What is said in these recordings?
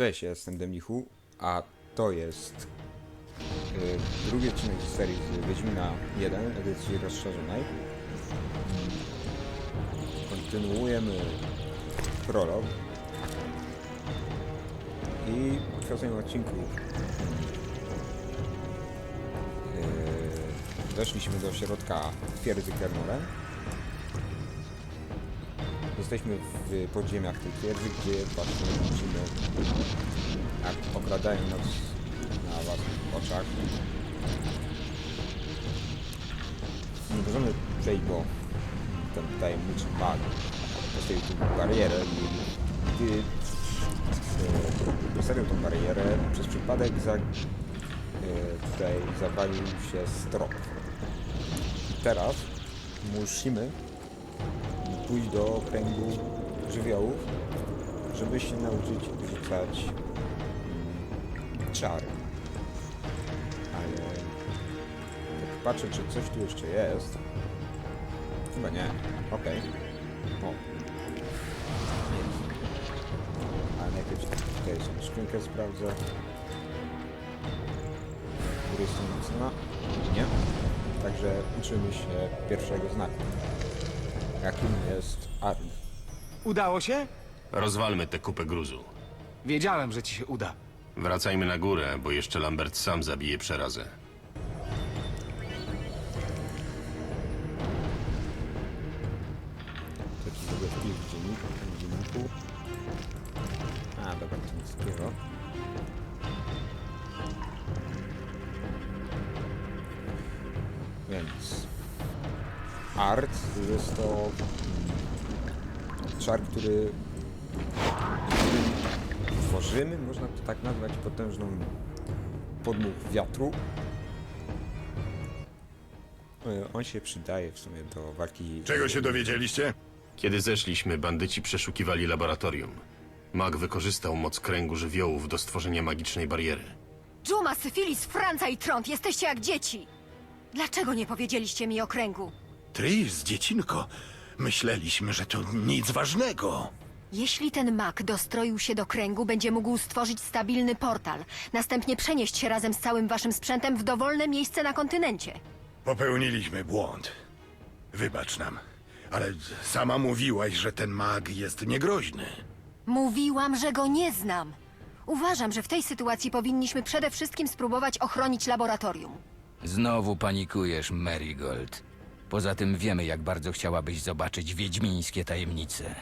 Cześć, ja jestem Demnichu, a to jest y, drugi odcinek z serii Wiedźmina 1, edycji rozszerzonej. Kontynuujemy prolog. I w poprzednim odcinku yy, weszliśmy do środka twierdzy Kernoren. Jesteśmy w podziemiach tej twierdzy, gdzie właśnie widzimy, jak okradają nas na własnych oczach. Nie możemy przejść, bo ten tajemniczy mag postawił tu barierę i gdy e, postawił tą barierę, przez przypadek za, e, tutaj zawalił się strop. Teraz musimy pójść do kręgu żywiołów, żeby się nauczyć rzucać czary. Ale tak patrzę, czy coś tu jeszcze jest. Chyba nie. Okej. O. Jest. Ale najpierw tutaj są skrzynkę sprawdzę. Z drugiej strony cena. Nie. Także uczymy się pierwszego znaku jakim jest Arn. Udało się? Rozwalmy tę kupę gruzu. Wiedziałem, że ci się uda. Wracajmy na górę, bo jeszcze Lambert sam zabije przerazę. Jest to mm, czar, który tworzymy, można to tak nazwać, potężną podmuch wiatru. E, On się przydaje w sumie do walki Czego się dowiedzieliście? Kiedy zeszliśmy, bandyci przeszukiwali laboratorium. Mag wykorzystał moc kręgu żywiołów do stworzenia magicznej bariery. Dżuma, Syfilis, Franca i Trąd, jesteście jak dzieci! Dlaczego nie powiedzieliście mi o kręgu? Tris, dziecinko. Myśleliśmy, że to nic ważnego. Jeśli ten mak dostroił się do kręgu, będzie mógł stworzyć stabilny portal, następnie przenieść się razem z całym waszym sprzętem w dowolne miejsce na kontynencie. Popełniliśmy błąd. Wybacz nam. Ale sama mówiłaś, że ten mag jest niegroźny. Mówiłam, że go nie znam. Uważam, że w tej sytuacji powinniśmy przede wszystkim spróbować ochronić laboratorium. Znowu panikujesz, Marigold. Poza tym wiemy, jak bardzo chciałabyś zobaczyć wiedźmińskie tajemnice.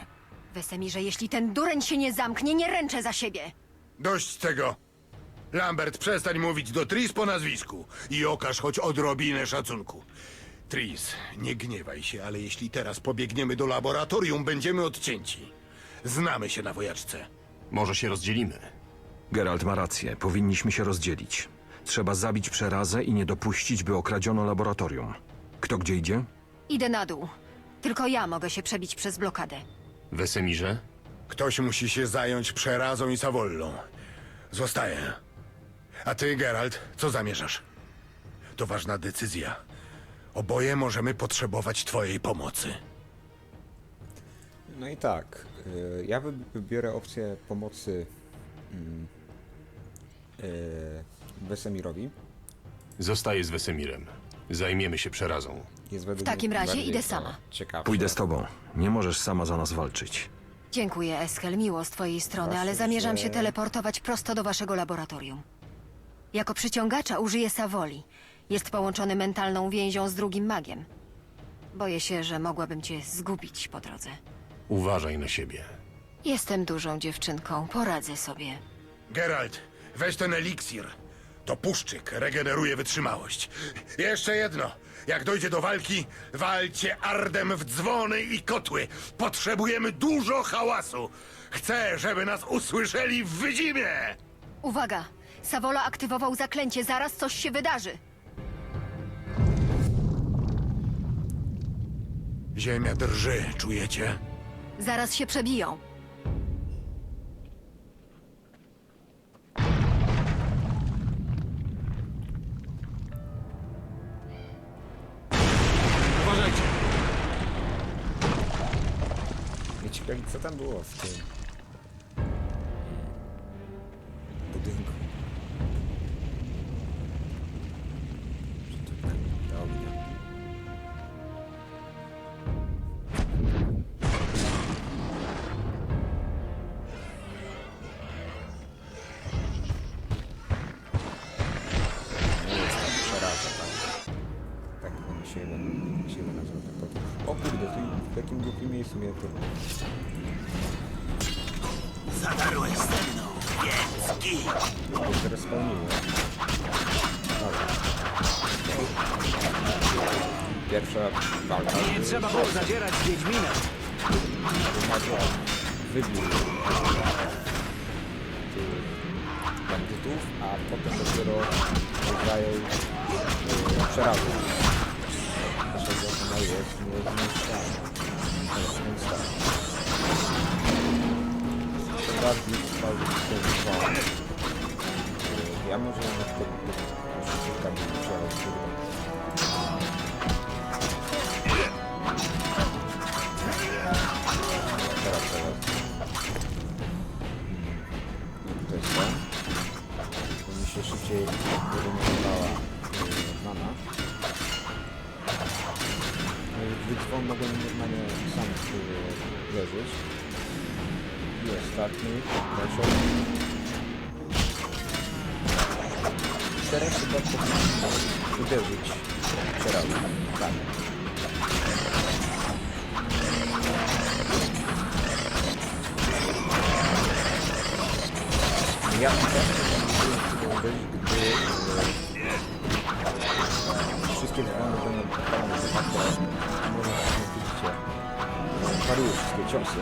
Wesemirze, jeśli ten dureń się nie zamknie, nie ręczę za siebie. Dość tego. Lambert, przestań mówić do Tris po nazwisku i okaż choć odrobinę szacunku. Tris, nie gniewaj się, ale jeśli teraz pobiegniemy do laboratorium, będziemy odcięci. Znamy się na wojaczce. Może się rozdzielimy. Geralt ma rację, powinniśmy się rozdzielić. Trzeba zabić przerazę i nie dopuścić, by okradziono laboratorium. Kto gdzie idzie? Idę na dół. Tylko ja mogę się przebić przez blokadę. Wesemirze? Ktoś musi się zająć przerazą i Savollą. Zostaję. A ty, Geralt, co zamierzasz? To ważna decyzja. Oboje możemy potrzebować twojej pomocy. No i tak, y, ja wy- wybiorę opcję pomocy mm, y, Wesemirowi. Zostaję z Wesemirem. Zajmiemy się przerazą. Jest według W takim mnie razie bardziej idę to sama. Ciekawsze. Pójdę z tobą. Nie możesz sama za nas walczyć. Dziękuję, Eskel, miło z twojej strony, Właśnie, ale zamierzam że- się teleportować prosto do waszego laboratorium. Jako przyciągacza użyję Savoli. Jest połączony mentalną więzią z drugim magiem. Boję się, że mogłabym cię zgubić po drodze. Uważaj na siebie. Jestem dużą dziewczynką, poradzę sobie. Geralt, weź ten eliksir. To puszczyk regeneruje wytrzymałość. Jeszcze jedno. Jak dojdzie do walki, walcie ardem w dzwony i kotły. Potrzebujemy dużo hałasu. Chcę, żeby nas usłyszeli w wyzimie. Uwaga! Savola aktywował zaklęcie, zaraz coś się wydarzy. Ziemia drży, czujecie? Zaraz się przebiją. Ciekawi, co tam było w tym. Bandytów, a potem dopiero rozdają yy, przerazy. Dlaczego ona jest niezniszczalna. Tak. Bardziej stworzyć ten. Yy, Ja może na przykład szybka bym chciał kurwa. Teraz, teraz. Szybciej wyremontowała yy, mana. No i wytrwą mogłem normalnie sam leżeć. I ostatni, proszę. Teraz chyba powinien uderzyć przerażę. Tak. Ja też uderzyć, wszystkie totalnie de facto, może jak widzicie, parują wszystkie ciosy.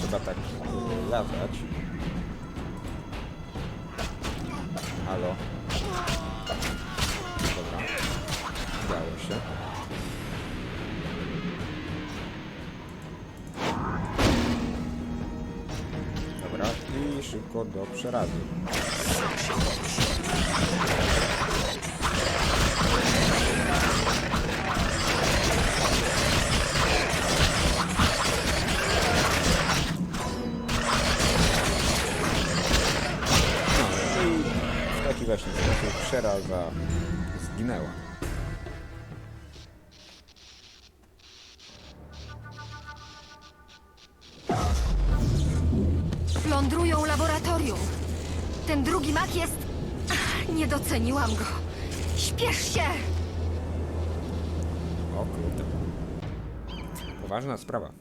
Trzeba tak e, latać. Do przerazy. No i w taki właśnie sposób przeraza zginęła. Doceniłam go. Śpiesz się! O kurde. Poważna sprawa.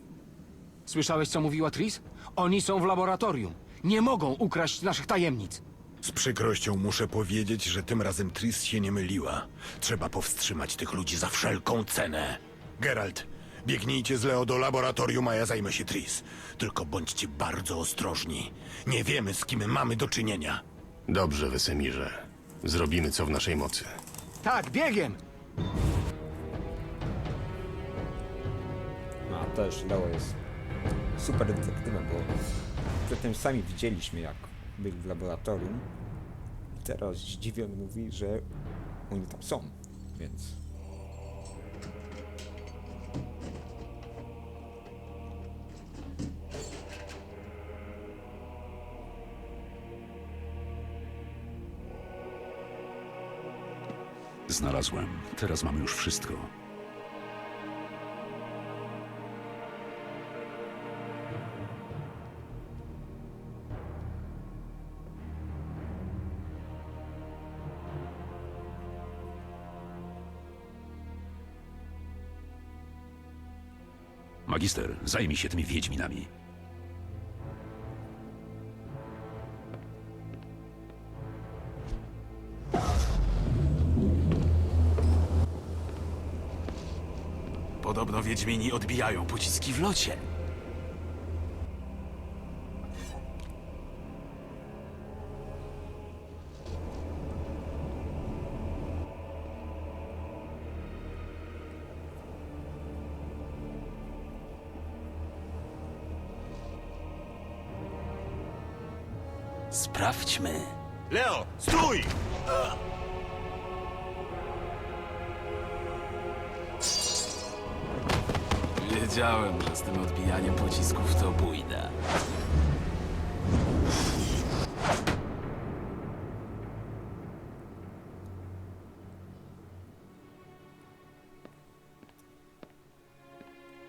Słyszałeś, co mówiła Tris? Oni są w laboratorium. Nie mogą ukraść naszych tajemnic. Z przykrością muszę powiedzieć, że tym razem Tris się nie myliła. Trzeba powstrzymać tych ludzi za wszelką cenę. Geralt, biegnijcie z Leo do laboratorium, a ja zajmę się Tris. Tylko bądźcie bardzo ostrożni. Nie wiemy, z kim mamy do czynienia. Dobrze, Wesemirze. Zrobimy co w naszej mocy. Tak, biegiem! No, a też Leo jest super detektywem, bo przedtem sami widzieliśmy, jak byli w laboratorium. I teraz zdziwiony mówi, że oni tam są, więc... Znalazłem. Teraz mamy już wszystko. Magister, zajmij się tymi wiedźminami. Wiedźmini odbijają pociski w locie. Wiedziałem, że z tym odbijaniem pocisków to pójdę.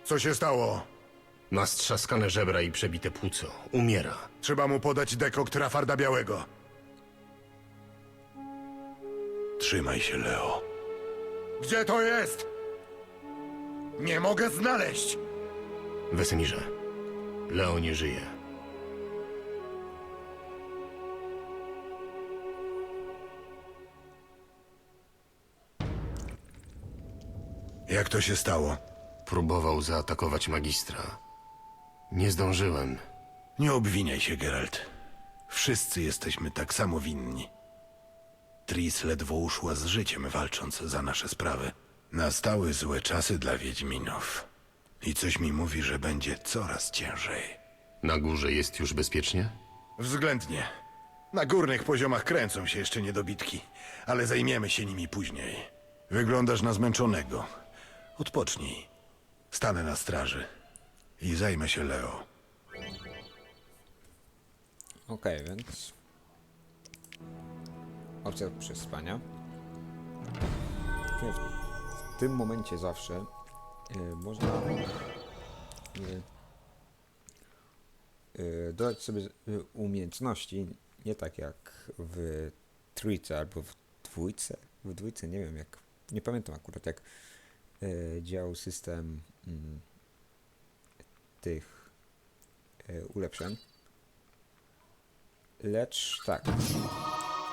Co się stało? Ma strzaskane żebra i przebite płuco. Umiera. Trzeba mu podać dekokt Rafarda Białego. Trzymaj się, Leo. Gdzie to jest? Nie mogę znaleźć. Wesemirze, Leo nie żyje. Jak to się stało? Próbował zaatakować magistra. Nie zdążyłem. Nie obwiniaj się, Geralt. Wszyscy jesteśmy tak samo winni. Tris ledwo uszła z życiem, walcząc za nasze sprawy. Nastały złe czasy dla Wiedźminów. I coś mi mówi, że będzie coraz ciężej. Na górze jest już bezpiecznie? Względnie. Na górnych poziomach kręcą się jeszcze niedobitki, ale zajmiemy się nimi później. Wyglądasz na zmęczonego. Odpocznij. Stanę na straży i zajmę się Leo. Okej, więc... Opcja przespania. W tym momencie zawsze y, można y, y, dodać sobie umiejętności, nie tak jak w trójce albo w dwójce. W dwójce nie wiem jak, nie pamiętam akurat jak y, działał system mm, tych ulepszeń. Lecz tak.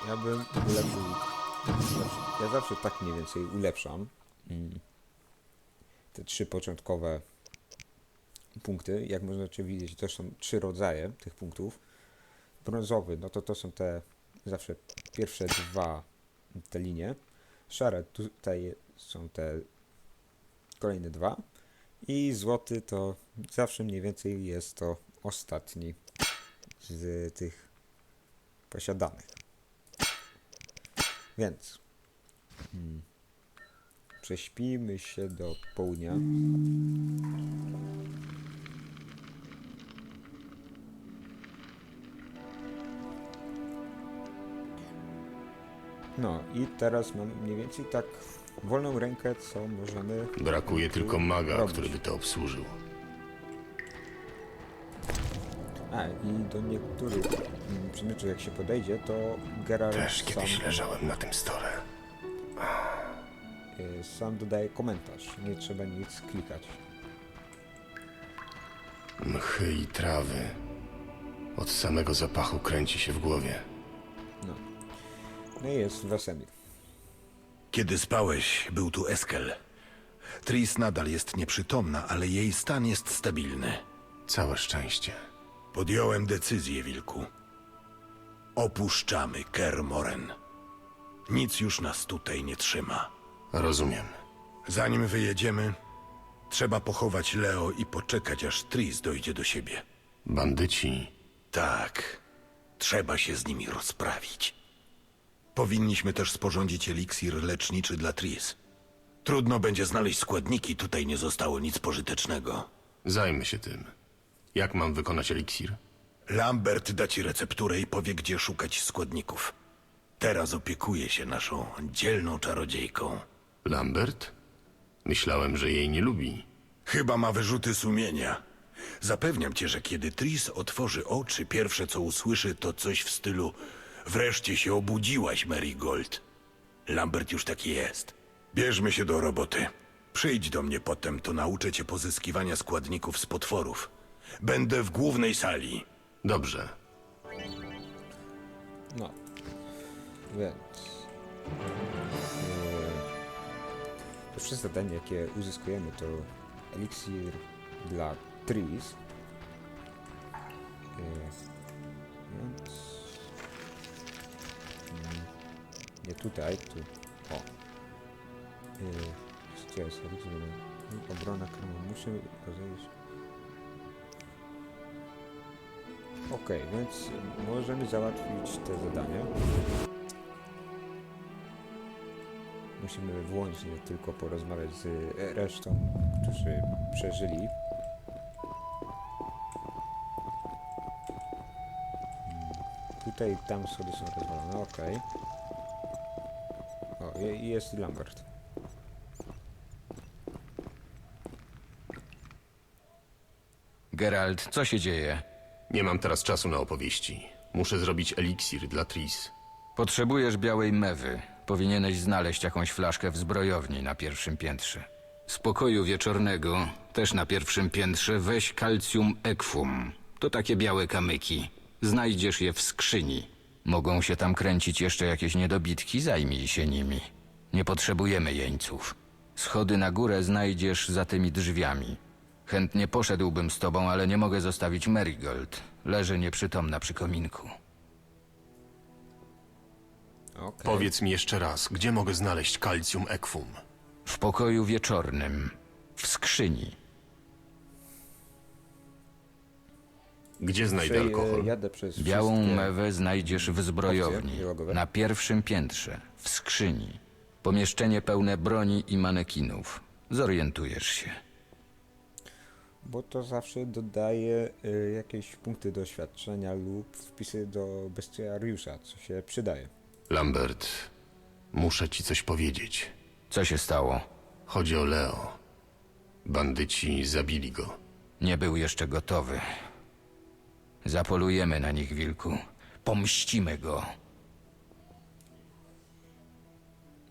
Ja bym ulepszył. Ja zawsze tak mniej więcej ulepszam. Te trzy początkowe punkty. Jak można widzieć, to są trzy rodzaje tych punktów. Brązowy, no to to są te zawsze pierwsze dwa te linie. Szare tutaj są te kolejne dwa. I złoty to zawsze mniej więcej jest to ostatni z tych posiadanych. Więc hmm, prześpijmy się do południa. No i teraz mam mniej więcej tak wolną rękę, co możemy Brakuje tylko maga, robić. który by to obsłużył. A, i do niektórych mm, przedmiotów jak się podejdzie, to Geralt Też sam, kiedyś leżałem na tym stole. Sam dodaje komentarz. Nie trzeba nic klikać. Mchy i trawy. Od samego zapachu kręci się w głowie. No. No i jest Wesemir. Kiedy spałeś, był tu Eskel. Tris nadal jest nieprzytomna, ale jej stan jest stabilny. Całe szczęście. Podjąłem decyzję, Wilku. Opuszczamy Kermoren. Nic już nas tutaj nie trzyma. Rozumiem. Zanim wyjedziemy, trzeba pochować Leo i poczekać, aż Tris dojdzie do siebie. Bandyci Tak, trzeba się z nimi rozprawić. Powinniśmy też sporządzić eliksir leczniczy dla Tris. Trudno będzie znaleźć składniki, tutaj nie zostało nic pożytecznego. Zajmę się tym. Jak mam wykonać eliksir? Lambert da ci recepturę i powie, gdzie szukać składników. Teraz opiekuje się naszą dzielną czarodziejką. Lambert? Myślałem, że jej nie lubi. Chyba ma wyrzuty sumienia. Zapewniam cię, że kiedy Tris otworzy oczy, pierwsze co usłyszy to coś w stylu Wreszcie się obudziłaś, Marigold. Lambert już taki jest. Bierzmy się do roboty. Przyjdź do mnie potem, to nauczę cię pozyskiwania składników z potworów. Będę w głównej sali. Dobrze. No. Więc. Pierwsze zadanie, jakie uzyskujemy, to eliksir dla Tris. Więc. Nie tutaj, tu. O. Yy, gdzie jest eliksir? Yy, Obrona. Musimy rozejść. Okej, więc możemy załatwić te zadanie. Musimy wyłącznie tylko porozmawiać z resztą, którzy przeżyli. Mm, Tutaj i tam schody są rozwalone, okej. O, jest Lambert. Geralt, co się dzieje? Nie mam teraz czasu na opowieści. Muszę zrobić eliksir dla Tris. Potrzebujesz białej mewy. Powinieneś znaleźć jakąś flaszkę w zbrojowni na pierwszym piętrze. Z pokoju wieczornego, też na pierwszym piętrze, weź calcium equum. To takie białe kamyki. Znajdziesz je w skrzyni. Mogą się tam kręcić jeszcze jakieś niedobitki, zajmij się nimi. Nie potrzebujemy jeńców. Schody na górę znajdziesz za tymi drzwiami. Chętnie poszedłbym z tobą, ale nie mogę zostawić Marigold. Leży nieprzytomna przy kominku. Okej. Powiedz mi jeszcze raz, gdzie mogę znaleźć calcium equum? W pokoju wieczornym. W skrzyni. Gdzie znajdę Czyli, e, alkohol? Jadę przez Białą wszystkie... mewę znajdziesz w zbrojowni. Dialogowe. Na pierwszym piętrze. W skrzyni. Pomieszczenie pełne broni i manekinów. Zorientujesz się. Bo to zawsze dodaje y, jakieś punkty doświadczenia lub wpisy do bestiariusza, co się przydaje. Lambert, muszę ci coś powiedzieć. Co się stało? Chodzi o Leo. Bandyci zabili go. Nie był jeszcze gotowy. Zapolujemy na nich, wilku. Pomścimy go.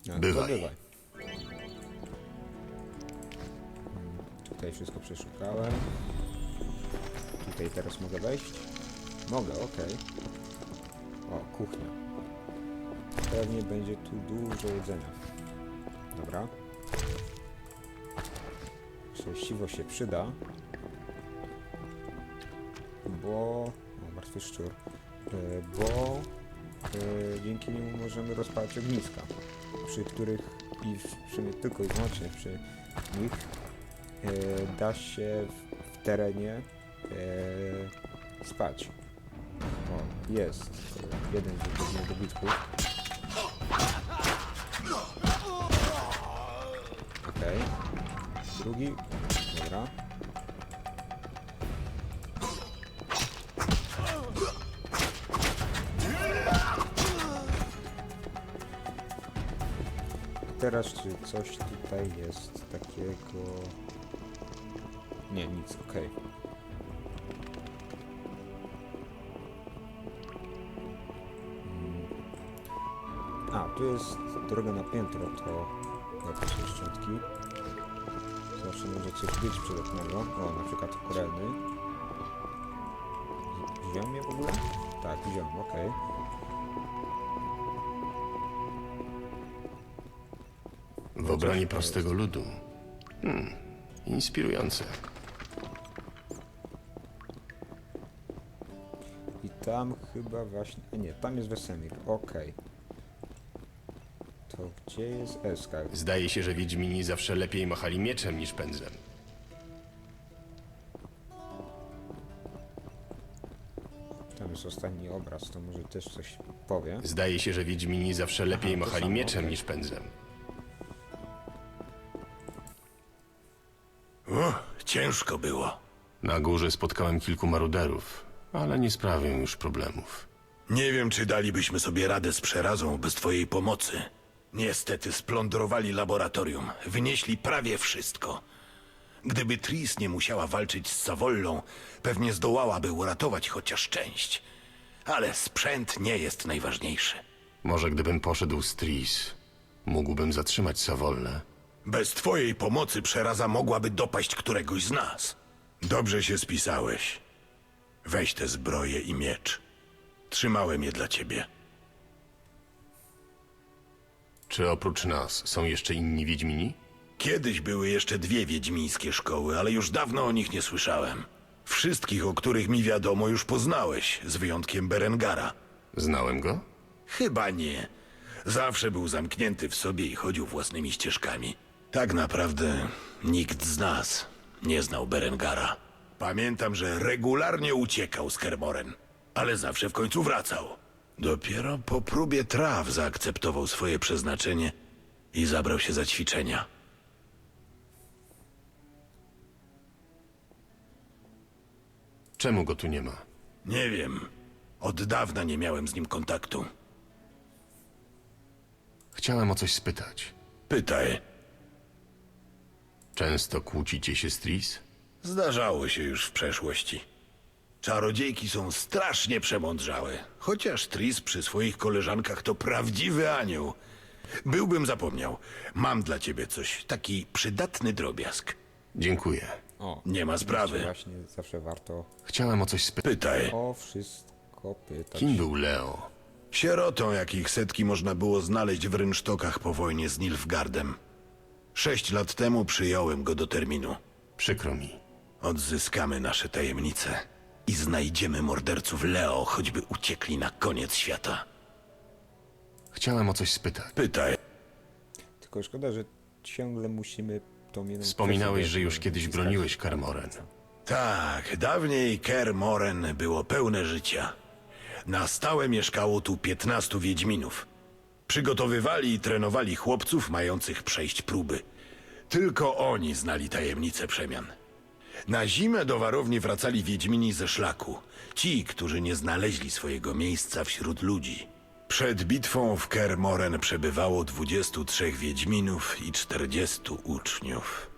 No, Bywaj. To bywaj. Tutaj wszystko przeszukałem. Tutaj teraz mogę wejść? Mogę, okej. O, kuchnia. Pewnie będzie tu dużo jedzenia. Dobra. Przejściwo się przyda. Bo... O, martwy szczur. E, Bo... e, Dzięki niemu możemy rozpalać ogniska przy których i w, sumie tylko i wyłącznie przy nich e, da się w, w terenie e, spać. O, jest jeden z dobitków. Drugi. Dobra. Teraz czy coś tutaj jest takiego... Nie, nic, okej. Mm. A, tu jest droga na piętro, to jakieś szczątki. Zawsze może coś być przydatnego. O, na przykład koreny. Wzi- Wziąłem je w ogóle? Tak, wziąłem, okej. W obronie prostego ludu. Hmm, inspirujące. I tam chyba właśnie... a Nie, tam jest Wesemir, okej. To gdzie jest Eska? Zdaje się, że Wiedźmini zawsze lepiej machali mieczem niż pędzlem. Tam jest ostatni obraz, to może też coś powie. Zdaje się, że Wiedźmini zawsze lepiej to machali samo, mieczem okej. niż pędzlem. O, ciężko było. Na górze spotkałem kilku maruderów, ale nie sprawią już problemów. Nie wiem, czy dalibyśmy sobie radę z przerazą bez twojej pomocy. Niestety splądrowali laboratorium, wynieśli prawie wszystko. Gdyby Tris nie musiała walczyć z Savollą, pewnie zdołałaby uratować chociaż część. Ale sprzęt nie jest najważniejszy. Może gdybym poszedł z Tris, mógłbym zatrzymać Savollę. Bez twojej pomocy przeraza mogłaby dopaść któregoś z nas. Dobrze się spisałeś. Weź tę zbroję i miecz. Trzymałem je dla ciebie. Czy oprócz nas są jeszcze inni Wiedźmini? Kiedyś były jeszcze dwie wiedźmińskie szkoły, ale już dawno o nich nie słyszałem. Wszystkich, o których mi wiadomo, już poznałeś, z wyjątkiem Berengara. Znałem go? Chyba nie. Zawsze był zamknięty w sobie i chodził własnymi ścieżkami. Tak naprawdę nikt z nas nie znał Berengara. Pamiętam, że regularnie uciekał z Kermoren, ale zawsze w końcu wracał. Dopiero po próbie traw zaakceptował swoje przeznaczenie i zabrał się za ćwiczenia. Czemu go tu nie ma? Nie wiem. Od dawna nie miałem z nim kontaktu. Chciałem o coś spytać. Pytaj. Często kłócicie się z Tris? Zdarzało się już w przeszłości. Czarodziejki są strasznie przemądrzałe. Chociaż Tris przy swoich koleżankach to prawdziwy anioł. Byłbym zapomniał. Mam dla ciebie coś, taki przydatny drobiazg. Dziękuję. O, Nie ma sprawy. właśnie zawsze warto Chciałem o coś spytać. Pytaj. o wszystko pytać. Kim był Leo? Sierotą, jakich setki można było znaleźć w rynsztokach po wojnie z Nilfgardem. Sześć lat temu przyjąłem go do terminu. Przykro mi. Odzyskamy nasze tajemnice i znajdziemy morderców Leo, choćby uciekli na koniec świata. Chciałem o coś spytać. Pytaj. Tylko szkoda, że ciągle musimy tą jedną Wspominałeś, że już kiedyś broniłeś Kermoren. Tak, dawniej Ker Moren było pełne życia. Na stałe mieszkało tu 15 wiedźminów. Przygotowywali i trenowali chłopców mających przejść próby. Tylko oni znali tajemnicę przemian. Na zimę do warowni wracali wiedźmini ze szlaku. Ci, którzy nie znaleźli swojego miejsca wśród ludzi. Przed bitwą w Ker Moren przebywało 23 wiedźminów i 40 uczniów.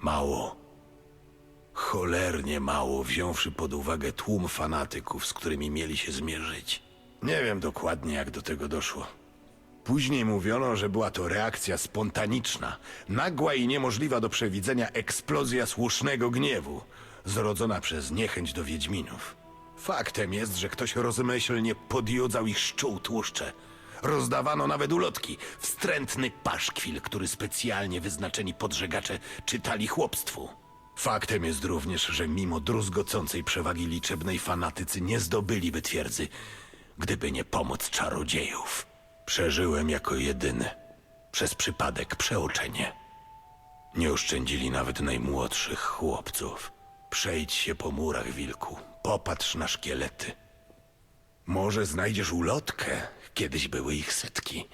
Mało. Cholernie mało, wziąwszy pod uwagę tłum fanatyków, z którymi mieli się zmierzyć. Nie wiem dokładnie, jak do tego doszło. Później mówiono, że była to reakcja spontaniczna, nagła i niemożliwa do przewidzenia eksplozja słusznego gniewu, zrodzona przez niechęć do Wiedźminów. Faktem jest, że ktoś rozmyślnie podjudzał ich szczół tłuszcze. Rozdawano nawet ulotki, wstrętny paszkwil, który specjalnie wyznaczeni podżegacze czytali chłopstwu. Faktem jest również, że mimo druzgocącej przewagi liczebnej fanatycy nie zdobyliby twierdzy, gdyby nie pomoc czarodziejów. Przeżyłem jako jedyny, przez przypadek przeoczenie. Nie oszczędzili nawet najmłodszych chłopców. Przejdź się po murach, wilku, popatrz na szkielety. Może znajdziesz ulotkę, kiedyś były ich setki.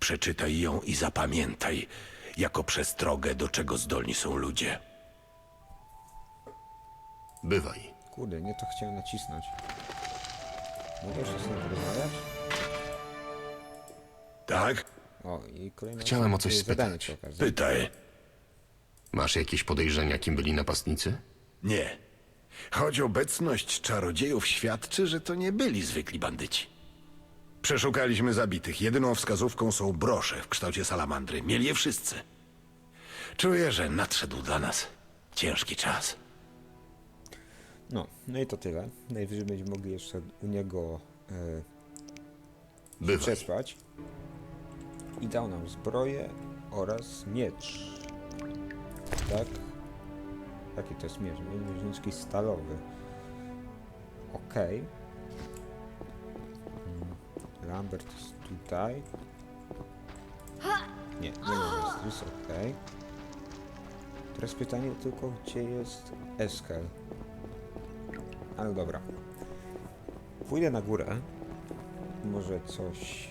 Przeczytaj ją i zapamiętaj, jako przestrogę, do czego zdolni są ludzie. Bywaj. Kurde, nie to chciałem nacisnąć. Mogę jeszcze z nim porozmawiać? Tak? O, i kolejne Chciałem o coś zadanie spytać. przy okazji. Pytaj. Masz jakieś podejrzenia, kim byli napastnicy? Nie. Choć obecność czarodziejów świadczy, że to nie byli zwykli bandyci. Przeszukaliśmy zabitych. Jedyną wskazówką są brosze w kształcie salamandry. Mieli je wszyscy. Czuję, że nadszedł dla nas ciężki czas. No, no i to tyle. Najwyżej będziemy mogli jeszcze u niego e, Bywaj. przespać. I dał nam zbroję oraz miecz. Tak? Jaki to jest miecz? Mieczniczki stalowy. Okej. Mm, Lambert jest tutaj. Nie, nie ma jest okej. Teraz pytanie tylko, gdzie jest Eskel? Ale dobra. Pójdę na górę. Może coś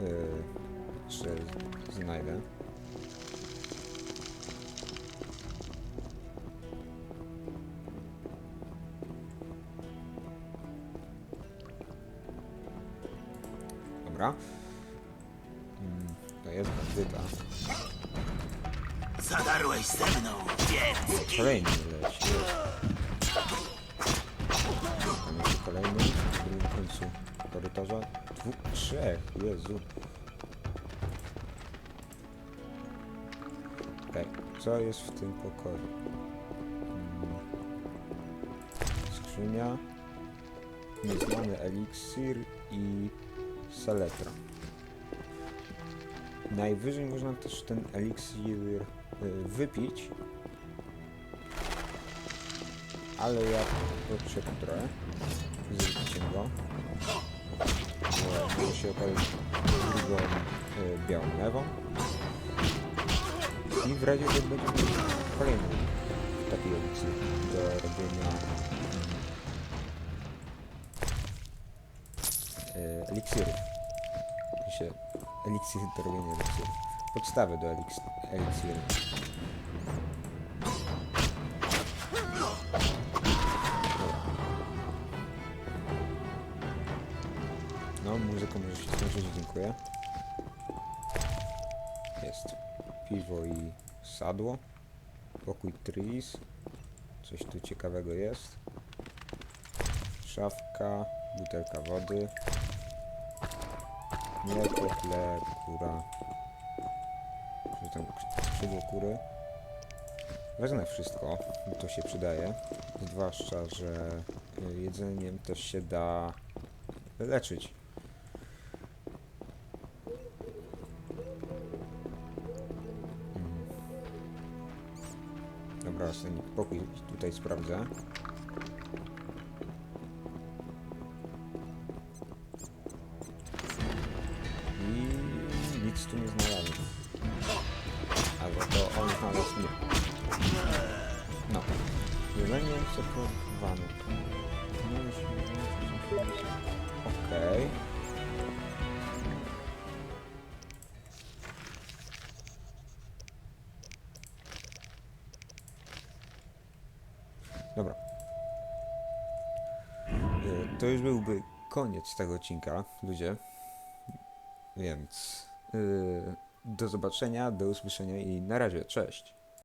yy, jeszcze znajdę. Dobra. Mm, to jest bandyta. Zadarłeś ze mną, więc Kolejny leci. Tam jest kolejny, w drugim końcu korytarza. Dwóch, trzech, Jezu. Co jest w tym pokoju? Hmm. Skrzynia. Nieznany eliksir i saletra. Najwyżej można też ten eliksir y, wypić, ale ja potrzebuję trochę. Zrzućcie go. Może się okazać drugą y, białą lewą. I w razie będziemy mieli kolejny taki eliksir do robienia mm, y, eliksirów. W sensie eliksiry do robienia eliksirów. Podstawy do eliks eliksiru. No, muzyką może się skończyć, dziękuję. Piwo i sadło. Pokój Tris. Coś tu ciekawego jest. Szafka, butelka wody. Mleko, chleb, kura. Czy tam skrzydło kury. Wezmę wszystko, bo to się przydaje. Zwłaszcza, że y, jedzeniem też się da leczyć. Dobra, sobie pokój tutaj sprawdzę. Koniec tego odcinka, ludzie. Więc yy, do zobaczenia, do usłyszenia i na razie, cześć.